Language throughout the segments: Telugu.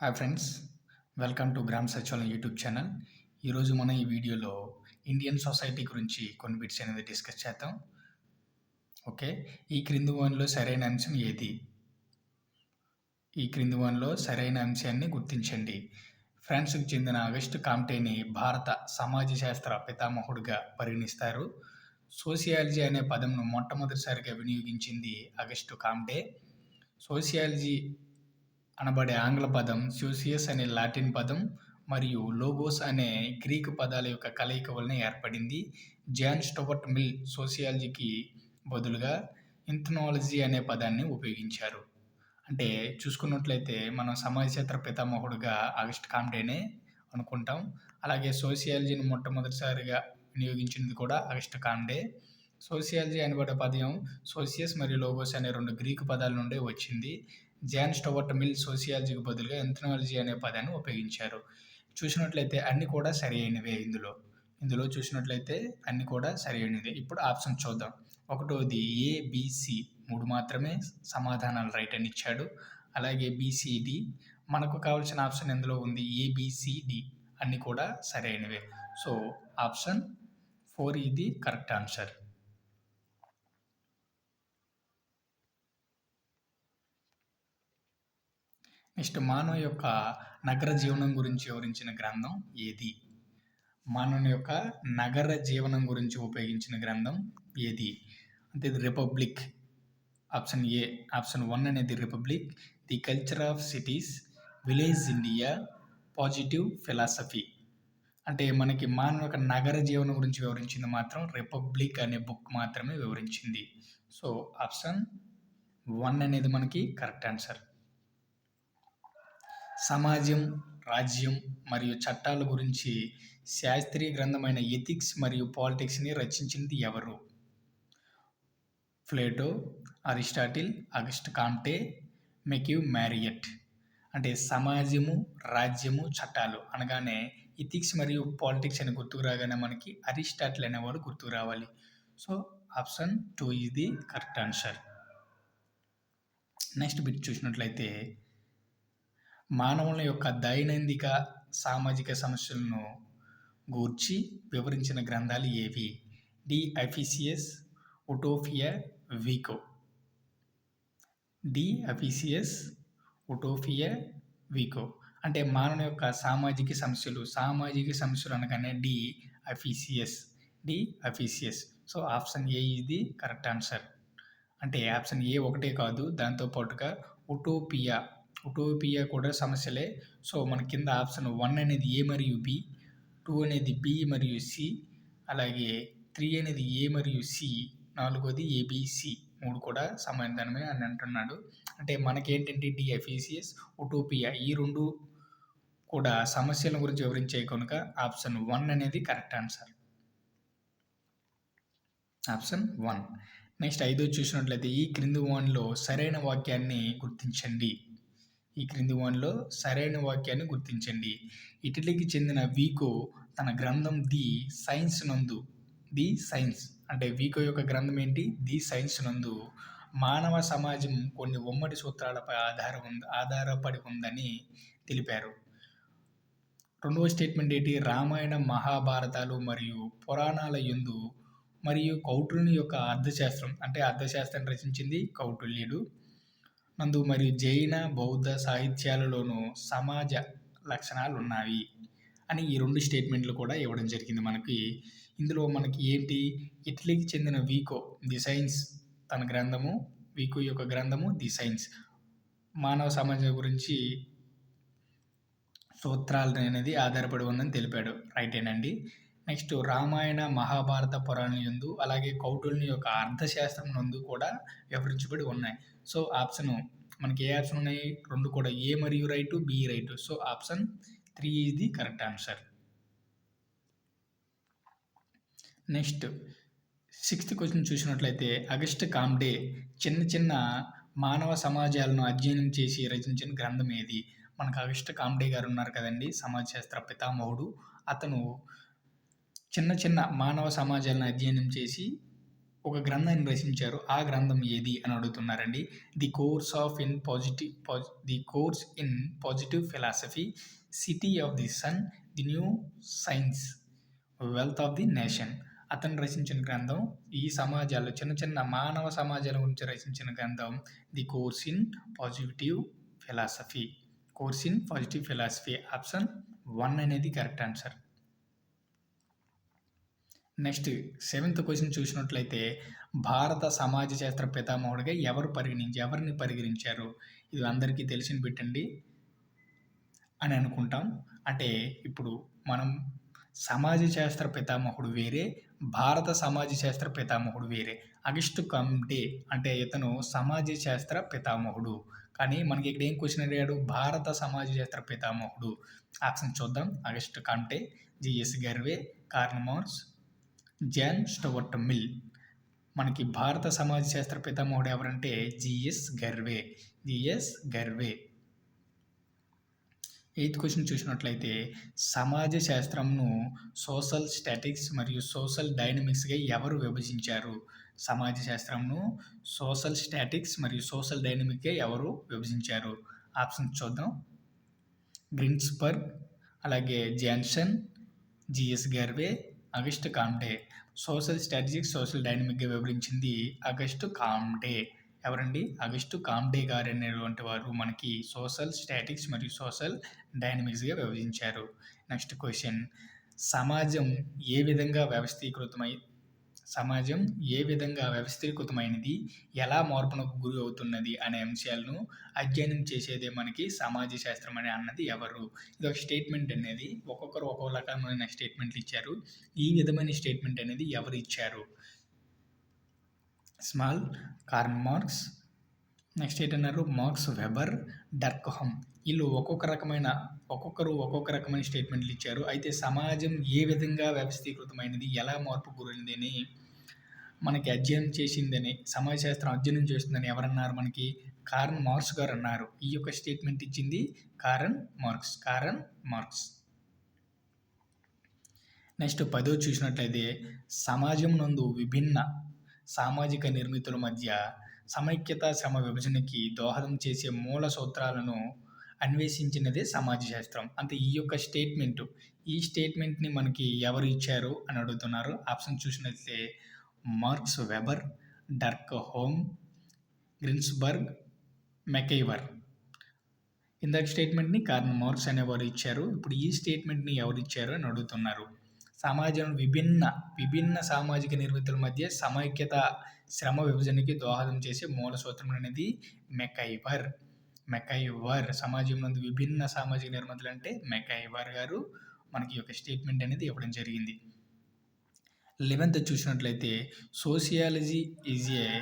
Hi friends welcome to Gram Sachivalayam YouTube channel ఈరోజు మనం ఈ వీడియోలో ఇండియన్ సొసైటీ గురించి కొన్ని బిట్స్ అనేది డిస్కస్ చేద్దాం. ఓకే ఈ క్రింది వన్లో సరైన అంశం ఏది? ఈ క్రింది వన్లో సరైన అంశాన్ని గుర్తించండి. ఫ్రాన్స్కు చెందిన ఆగస్టు కామ్టేని భారత సమాజ శాస్త్ర పితామహుడిగా పరిగణిస్తారు. సోషియాలజీ అనే పదంను మొట్టమొదటిసారిగా వినియోగించింది ఆగస్టు కామ్టే సోషియాలజీ అనబడే ఆంగ్ల పదం సోసియస్ అనే లాటిన్ పదం మరియు లోగోస్ అనే గ్రీకు పదాల యొక్క కలయిక వలన ఏర్పడింది. జాన్ స్టోవర్ట్ మిల్ సోషియాలజీకి బదులుగా ఇంథనాలజీ అనే పదాన్ని ఉపయోగించారు. అంటే చూసుకున్నట్లయితే మనం సమాజశాస్త్ర పితామహుడుగా ఆగస్ట్ కామ్డేనే అనుకుంటాం. అలాగే సోషియాలజీని మొట్టమొదటిసారిగా వినియోగించింది కూడా ఆగస్ట్ కామ్డే. సోషియాలజీ అనబడే పదం సోసియస్ మరియు లోగోస్ అనే రెండు గ్రీకు పదాల నుండి వచ్చింది. జాన్ స్టోవర్ట్ మిల్ సోషియాలజీకి బదులుగా ఎంథనాలజీ అనే పదాన్ని ఉపయోగించారు. చూసినట్లయితే అన్నీ కూడా సరి అయినవే ఇందులో. ఇందులో చూసినట్లయితే అన్నీ కూడా సరి అయినదే ఇప్పుడు ఆప్షన్ చూద్దాం. ఒకటోది ఏబిసి మూడు మాత్రమే సమాధానాలు రైట్ అని ఇచ్చాడు. అలాగే బీసీడి మనకు కావాల్సిన ఆప్షన్ ఎందులో ఉంది? ఏబిసిడి అన్నీ కూడా సరైనవే. సో ఆప్షన్ ఫోర్ ఇది కరెక్ట్ ఆన్సర్. నెక్స్ట్ మానవ యొక్క నగర జీవనం గురించి వివరించిన గ్రంథం ఏది? మానవుని యొక్క నగర జీవనం గురించి ఉపయోగించిన గ్రంథం ఏది? అంటే ఇది republic option A option one అనేది republic the culture of cities village India positive philosophy. అంటే మనకి మానవ యొక్క నగర జీవనం గురించి వివరించింది మాత్రం రిపబ్లిక్ అనే బుక్ మాత్రమే వివరించింది. సో ఆప్షన్ వన్ అనేది మనకి కరెక్ట్ ఆన్సర్. సమాజం రాజ్యం మరియు చట్టాల గురించి శాస్త్రీయ గ్రంథమైన ఎథిక్స్ మరియు పాలిటిక్స్ని రచించింది ఎవరు? ప్లేటో అరిస్టాటిల్ అగస్ట్ కాంటే మెక్యూ మ్యారియట్ అంటే సమాజము రాజ్యము చట్టాలు అనగానే ఇథిక్స్ మరియు పాలిటిక్స్ అని గుర్తుకు రాగానే మనకి అరిస్టాటిల్ అనేవాడు గుర్తుకు రావాలి. So option two is the correct answer. Next bit చూసినట్లయితే మానవుల యొక్క దైనందిక సామాజిక సమస్యలను గూర్చి వివరించిన గ్రంథాలు ఏవి? De. Officiis Utopia Vico. De. Officiis Utopia Vico. అంటే మానవ యొక్క సామాజిక సమస్యలు సామాజిక సమస్యలు అనగానే De. Officiis. De. Officiis. So option A ఇది కరెక్ట్ ఆన్సర్. అంటే ఆప్షన్ ఏ ఒకటే కాదు దాంతోపాటుగా ఉటోపియా. ఉటోపియా కూడా సమస్యలే. సో మన కింద ఆప్షన్ వన్ అనేది ఏ మరియు బి టూ అనేది బి మరియు సి అలాగే త్రీ అనేది ఏ మరియు సి నాలుగోది ఏబిసి మూడు కూడా సమాధానమే అని అంటున్నాడు. అంటే మనకేంటంటే డిఎఫ్ఈసిఎస్ ఉటోపియా ఈ రెండు కూడా సమస్యల గురించి వివరించే కనుక ఆప్షన్ వన్ అనేది correct answer. Option one. Next ఐదో చూసినట్లయితే ఈ క్రింది వన్లో సరైన వాక్యాన్ని గుర్తించండి. ఈ క్రింది వన్లో సరైన వాక్యాన్ని గుర్తించండి. ఇటలీకి చెందిన వీకో తన గ్రంథం ది సైన్స్ నందు ది సైన్స్ అంటే వీకో యొక్క గ్రంథం ఏంటి? ది సైన్స్ నందు. మానవ సమాజం కొన్ని ఉమ్మడి సూత్రాలపై ఆధారం ఆధారపడి ఉందని తెలిపారు. రెండవ స్టేట్మెంట్ ఏంటి? రామాయణ మహాభారతాలు మరియు పురాణాల యందు మరియు కౌటుల్ని యొక్క అర్థశాస్త్రం అంటే అర్థశాస్త్రం రచించింది కౌటుల్యుడు. నందు మరియు జైన బౌద్ధ సాహిత్యాలలోనూ సమాజ లక్షణాలు ఉన్నాయి అని ఈ రెండు స్టేట్మెంట్లు కూడా ఇవ్వడం జరిగింది మనకి. ఇందులో మనకి ఏంటి? ఇటలీకి చెందిన వీకో ది సైన్స్ తన గ్రంథము వీకో యొక్క గ్రంథము ది సైన్స్. మానవ సమాజం గురించి సూత్రాలు అనేది ఆధారపడి ఉందని తెలిపాడు. రైటేనండి. నెక్స్ట్ రామాయణ మహాభారత పురాణం యందు అలాగే కౌటుల్ని యొక్క అర్థశాస్త్రం నందు కూడా వివరించబడి ఉన్నాయి. సో ఆప్షన్ మనకి ఏ ఆప్షన్ ఉన్నాయి? రెండు కూడా ఏ మరియు right B right. So option three is the correct answer. Next sixth question చూసినట్లయితే అగస్ట్ కామ్డే చిన్న చిన్న మానవ సమాజాలను అధ్యయనం చేసి రచించిన గ్రంథం ఏది? మనకు అగస్ట్ కామ్డే గారు ఉన్నారు కదండి సమాజశాస్త్ర పితామహుడు. అతను చిన్న చిన్న మానవ సమాజాలను అధ్యయనం చేసి ఒక గ్రంథాన్ని రచించారు. ఆ గ్రంథం ఏది అని అడుగుతున్నారండి. The course of in positive the course in positive philosophy city of the sun the new science wealth of the nation అతను రచించిన గ్రంథం ఈ సమాజాల్లో చిన్న చిన్న మానవ సమాజాల గురించి రచించిన గ్రంథం the course in positive philosophy course in positive philosophy option one అనేది correct answer next seventh question చూసినట్లయితే భారత సమాజ శాస్త్ర పితామహుడిగా ఎవరు పరిగణించి ఎవరిని పరిగణించారు? ఇది అందరికీ తెలిసిన పెట్టండి అని అనుకుంటాం. అంటే ఇప్పుడు మనం సమాజ శాస్త్ర పితామహుడు వేరే భారత సమాజ శాస్త్ర పితామహుడు వేరే. అగస్టు కమ్డే అంటే ఇతను సమాజ శాస్త్ర పితామహుడు. కానీ మనకి ఇక్కడ ఏం క్వశ్చన్ అడిగాడు? భారత సమాజ శాస్త్ర పితామహుడు. ఆప్షన్ చూద్దాం. August Comte G S Ghurye Karl Marx John Stuart Mill. మనకి భారత సమాజ శాస్త్ర పితామహుడు ఎవరంటే G S Ghurye. G S Ghurye. Eighth question చూసినట్లయితే సమాజ శాస్త్రంను సోషల్ స్టాటిక్స్ మరియు సోషల్ డైనమిక్స్గా ఎవరు విభజించారు? సమాజ శాస్త్రంను సోషల్ స్టాటిక్స్ మరియు సోషల్ డైనమిక్గా ఎవరు విభజించారు? ఆప్షన్స్ చూద్దాం. గ్రిన్స్బర్గ్ అలాగే Johnson G S Ghurye August Comte social strategic social డైనమిక్గా వివరించింది అగస్టు కామ్డే ఎవరండి? అగస్టు కామ్డే గారు అనేటువంటి వారు మనకి సోషల్ స్టాటిక్స్ మరియు సోషల్ డైనమిక్స్గా విభజించారు. Next question. సమాజం ఏ విధంగా వ్యవస్థీకృతమై సమాజం ఏ విధంగా వ్యవస్థీకృతమైనది ఎలా మార్పునకు గురి అవుతున్నది అనే అంశాలను అధ్యయనం చేసేదే మనకి సమాజ శాస్త్రం అని అన్నది ఎవరు. ఇది ఒక స్టేట్మెంట్ అనేది. ఒక్కొక్కరు ఒక్కొక్క రకమైన స్టేట్మెంట్లు ఇచ్చారు. ఈ విధమైన స్టేట్మెంట్ అనేది ఎవరు ఇచ్చారు? Small Karl Marx. Next ఏంటన్నారు? Marx Weber Durkheim. వీళ్ళు ఒక్కొక్క రకమైన ఒక్కొక్కరు ఒక్కొక్క రకమైన స్టేట్మెంట్లు ఇచ్చారు. అయితే సమాజం ఏ విధంగా వ్యవస్థీకృతమైనది ఎలా మార్పు గురైంది అని మనకి అధ్యయనం చేసిందని సమాజ శాస్త్రం అధ్యయనం చేస్తుందని ఎవరన్నారు మనకి? కారన్ మార్క్స్ గారు అన్నారు ఈ యొక్క స్టేట్మెంట్ ఇచ్చింది Karl Marx Karl Marx. Next పదో చూసినట్లయితే సమాజం నందు విభిన్న సామాజిక నిర్మితుల మధ్య సమైక్యత శ్రమ విభజనకి దోహదం చేసే మూల సూత్రాలను అన్వేషించినదే సమాజ శాస్త్రం. అంటే ఈ యొక్క స్టేట్మెంట్. ఈ స్టేట్మెంట్ని మనకి ఎవరు ఇచ్చారు అని అడుగుతున్నారు. ఆప్షన్ చూసినట్లయితే Marx Weber Durkheim Ginsberg MacIver. ఇందాక స్టేట్మెంట్ని కార్న్ మార్క్స్ అనేవారు ఇచ్చారు. ఇప్పుడు ఈ స్టేట్మెంట్ని ఎవరు ఇచ్చారు అని అడుగుతున్నారు. సమాజం విభిన్న విభిన్న సామాజిక నిర్మితుల మధ్య సమైక్యత శ్రమ విభజనకి దోహదం చేసే మూల సూత్రం అనేది మెకైవర్. మెకైవర్ సమాజం నందు విభిన్న సామాజిక నిర్మాతలు అంటే మెకైవర్ గారు మనకి ఒక స్టేట్మెంట్ అనేది ఇవ్వడం జరిగింది. లెవెన్త్ చూసినట్లయితే sociology is a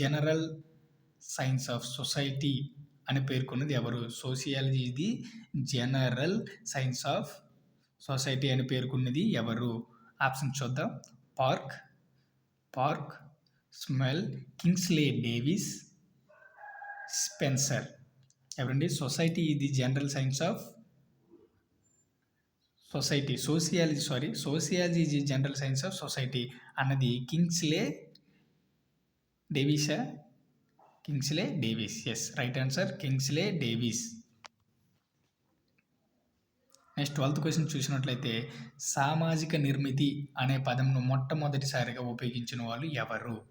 general science of society అని పేర్కొన్నది ఎవరు? సోషియాలజీ ఇది జనరల్ సైన్స్ ఆఫ్ సొసైటీ అని పేర్కొన్నది ఎవరు? ఆప్షన్ చూద్దాం. Park Park Small Kingsley Davis Spencer. ఎవరండి? సొసైటీ ఇది general science of society sociology sorry sociology is general science of society అన్నది Kingsley డేవిసా Kingsley Davis. Yes right answer Kingsley Davis. Next twelfth question చూసినట్లయితే సామాజిక నిర్మితి అనే పదంను మొట్టమొదటిసారిగా ఉపయోగించిన వాళ్ళు ఎవరు?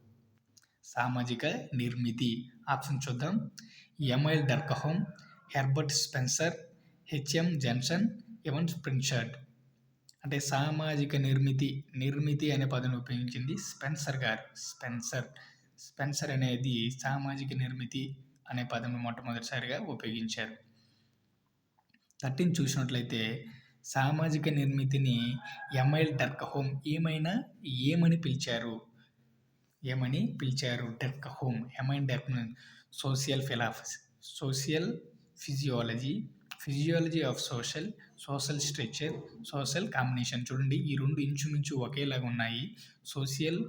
సామాజిక నిర్మితి. ఆప్షన్ చూద్దాం. Emile Durkheim Herbert Spencer HM Johnson ఎవన్ స్ప్రింగ్షర్ట్ అంటే సామాజిక నిర్మితి నిర్మితి అనే పదం ఉపయోగించింది స్పెన్సర్ గారు. స్పెన్సర్ స్పెన్సర్ అనేది సామాజిక నిర్మితి అనే పదం మొట్టమొదటిసారిగా ఉపయోగించారు. థర్టీన్ చూసినట్లయితే సామాజిక నిర్మితిని ఎంఐల్ డర్కహోమ్ ఏమైనా ఏమని పిలిచారు? ఏమని పిలిచారు Durkheim? Emile Durk social philosophy social physiology physiology of social social structure social combination. చూడండి ఈ రెండు ఇంచుమించు ఒకేలాగా ఉన్నాయి. Social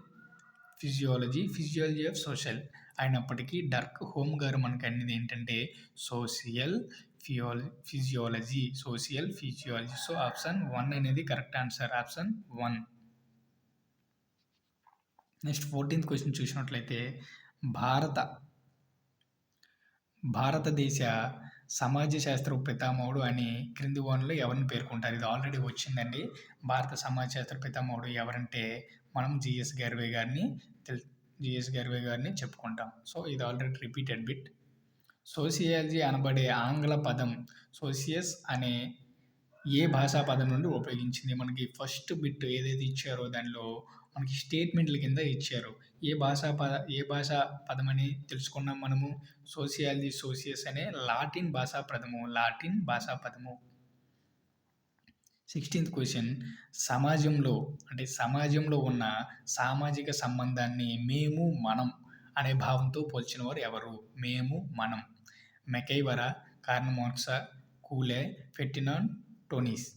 physiology physiology of social అయినప్పటికీ డర్క్ హోమ్ గారు మనకు అనేది ఏంటంటే social ఫియోల physiology social physiology. So option one అనేది correct answer. Option one. Next fourteenth question చూసినట్లయితే భారత భారతదేశ సమాజ శాస్త్ర పితామహుడు అని క్రింది వనలో ఎవరిని పేర్కొంటారు? ఇది ఆల్రెడీ వచ్చిందండి. భారత సమాజ శాస్త్ర పితామహుడు ఎవరంటే మనం జిఎస్ గర్వే గారిని తెల్ జిఎస్ గర్వే గారిని చెప్పుకుంటాం. సో ఇది ఆల్రెడీ రిపీటెడ్ బిట్. సోషియాలజీ అనబడే ఆంగ్ల పదం సోషియస్ అనే ఏ భాషా పదం నుండి ఉపయోగించింది? మనకి ఫస్ట్ బిట్ ఏదైతే ఇచ్చారో దానిలో మనకి స్టేట్మెంట్ల కింద ఇచ్చారు. ఏ భాషా పద ఏ భాషా పదమని తెలుసుకున్నాం మనము? సోషియాలజీ సోషియస్ అనే లాటిన్ భాషా పదము లాటిన్ భాషా పదము. సిక్స్టీన్త్ క్వశ్చన్ సమాజంలో అంటే సమాజంలో ఉన్న సామాజిక సంబంధాన్ని మేము మనం అనే భావంతో పోల్చిన వారు ఎవరు? మేము మనం. మెకైవర కార్నమోక్సా కూలే ఫెట్టినాన్ టోనీస్.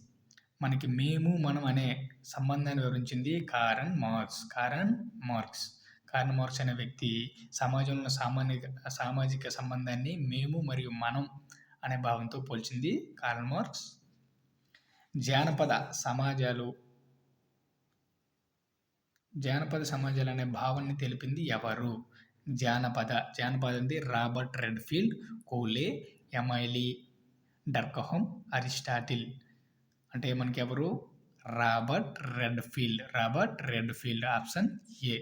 మనకి మేము మనం అనే సంబంధాన్ని వివరించింది Karl Marx Karl Marx. Karl Marx అనే వ్యక్తి సమాజంలో సామాన్య సామాజిక సంబంధాన్ని మేము మరియు మనం అనే భావంతో పోల్చింది కారన్ మార్క్స్ జానపద సమాజాలు జానపద సమాజాలు అనే భావాన్ని తెలిపింది ఎవరు? జానపద జానపద ఉంది Robert Redfield Cooley Emile Durkheim Aristotle. అంటే మనకి ఎవరు Robert Redfield Robert Redfield option A.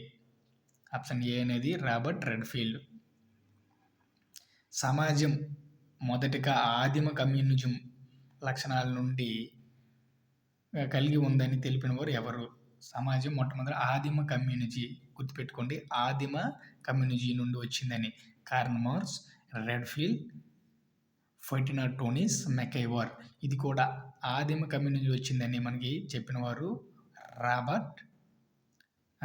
Option A అనేది రాబర్ట్ రెడ్ ఫీల్డ్ సమాజం మొదటగా ఆదిమ కమ్యూనిజం లక్షణాల నుండి కలిగి ఉందని తెలిపిన వారు ఎవరు? సమాజం మొట్టమొదటి ఆదిమ కమ్యూనిటీ గుర్తుపెట్టుకోండి. ఆదిమ కమ్యూనిటీ నుండి వచ్చిందని Karl Marx Redfield Ferdinand Tonnies MacIver ఇది కూడా ఆదిమ కమ్యూనిటీ వచ్చిందని మనకి చెప్పిన వారు Robert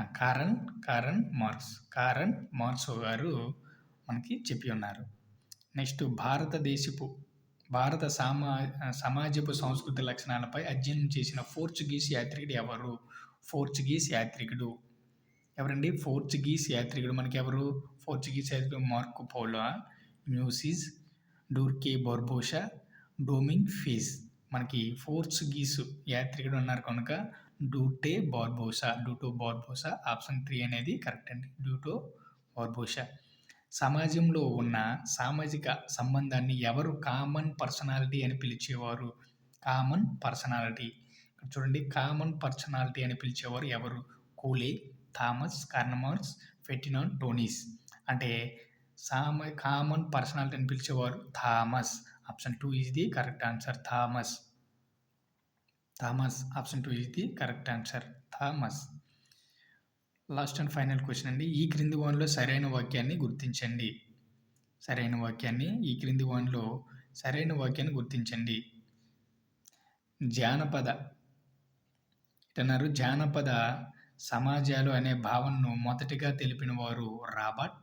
Karl Karl Marx. Karl Marx గారు మనకి చెప్పి ఉన్నారు. నెక్స్ట్ భారతదేశపు భారత సమా సమాజపు సంస్కృతి లక్షణాలపై అధ్యయనం చేసిన పోర్చుగీస్ యాత్రికుడు ఎవరు? పోర్చుగీస్ యాత్రికుడు. ఎవరండి? పోర్చుగీస్ యాత్రికుడు మనకి ఎవరు పోర్చుగీస్ యాత్రికుడు మార్కు పోలో మ్యూసిస్ డూర్కే బొర్బోషా డోమింగ్ ఫీజ్. మనకి పోర్చుగీసు యాత్రికుడు ఉన్నారు కనుక డూటే బార్బోసా డూటో బార్బోసా ఆప్షన్ త్రీ అనేది కరెక్ట్ అండి. డూటో బార్బోసా సమాజంలో ఉన్న సామాజిక సంబంధాన్ని ఎవరు కామన్ పర్సనాలిటీ అని పిలిచేవారు? కామన్ పర్సనాలిటీ చూడండి కామన్ పర్సనాలిటీ అని పిలిచేవారు ఎవరు? కూలే థామస్ కార్నమార్స్ ఫెటినాన్ టోనీస్ అంటే సామ కామన్ పర్సనాలిటీ అని పిలిచేవారు Thomas. Option two is the correct answer Thomas. Thomas option two is the correct answer. Thomas. Last and final question అండి. ఈ క్రింది వాన్లో సరైన వాక్యాన్ని గుర్తించండి. సరైన వాక్యాన్ని ఈ క్రింది వాన్లో సరైన వాక్యాన్ని గుర్తించండి. జానపద. ఇటన్నారు జానపద సమాజాలు అనే భావనను మొదటిగా తెలిపిన వారు రాబర్ట్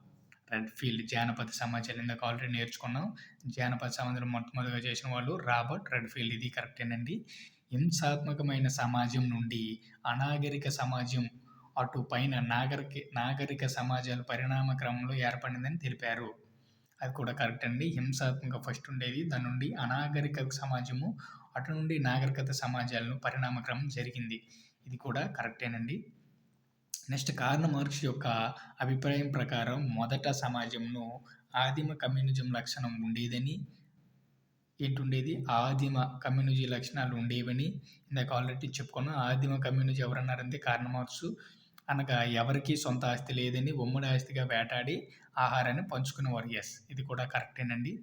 రెడ్ ఫీల్డ్ జానపద సమాజాలు ఇందాక ఆల్రెడీ నేర్చుకున్నాం. జానపద సమాజాలు మొట్టమొదటిగా చేసిన వాళ్ళు రాబర్ట్ రెడ్ ఫీల్డ్ ఇది కరెక్టేనండి. హింసాత్మకమైన సమాజం నుండి అనాగరిక సమాజం అటు పైన నాగరిక నాగరిక సమాజాలు పరిణామ క్రమంలో ఏర్పడిందని తెలిపారు. అది కూడా కరెక్ట్ అండి. హింసాత్మక ఫస్ట్ ఉండేది దాని నుండి అనాగరిక సమాజము అటు నుండి నాగరికత సమాజాలను పరిణామ క్రమం జరిగింది. ఇది కూడా కరెక్టేనండి. నెక్స్ట్ కార్న మార్క్స్ యొక్క అభిప్రాయం ప్రకారం మొదట సమాజంను ఆదిమ కమ్యూనిజం లక్షణం ఉండేదని ఏంటుండేది ఆదిమ కమ్యూనిజీ లక్షణాలు ఉండేవని ఇందాక ఆల్రెడీ చెప్పుకున్నాం. ఆదిమ కమ్యూనిజీ ఎవరన్నారంటే కార్న అనగా ఎవరికి సొంత ఆస్తి లేదని ఉమ్మడి ఆస్తిగా వేటాడి ఆహారాన్ని పంచుకునేవారు. ఎస్ ఇది కూడా కరెక్టేనండి.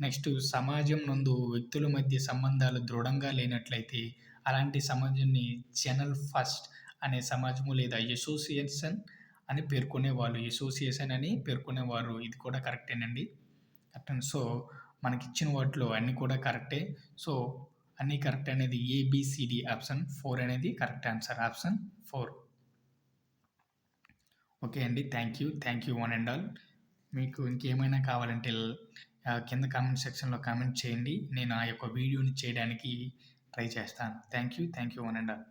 నెక్స్ట్ సమాజం నందు వ్యక్తుల మధ్య సంబంధాలు దృఢంగా లేనట్లయితే అలాంటి సమాజాన్ని జనల్ ఫస్ట్ అనే సమాజము లేదా అసోసియేషన్ అని పేర్కొనేవాళ్ళు. అసోసియేషన్ అని పేర్కొనేవారు. ఇది కూడా కరెక్టేనండి. కరెక్ట్ సో మనకి ఇచ్చిన వాటిలో అన్నీ కూడా కరెక్టే. సో అన్నీ కరెక్ట్ అనేది A B C D option. Four అనేది correct answer option four. Okay అండి. Thank you. Thank you one and all. మీకు ఇంకేమైనా కావాలంటే కింద కామెంట్ సెక్షన్లో కామెంట్ చేయండి. నేను ఆ యొక్క వీడియోని చేయడానికి ట్రై చేస్తాను. Thank you. Thank you one and all.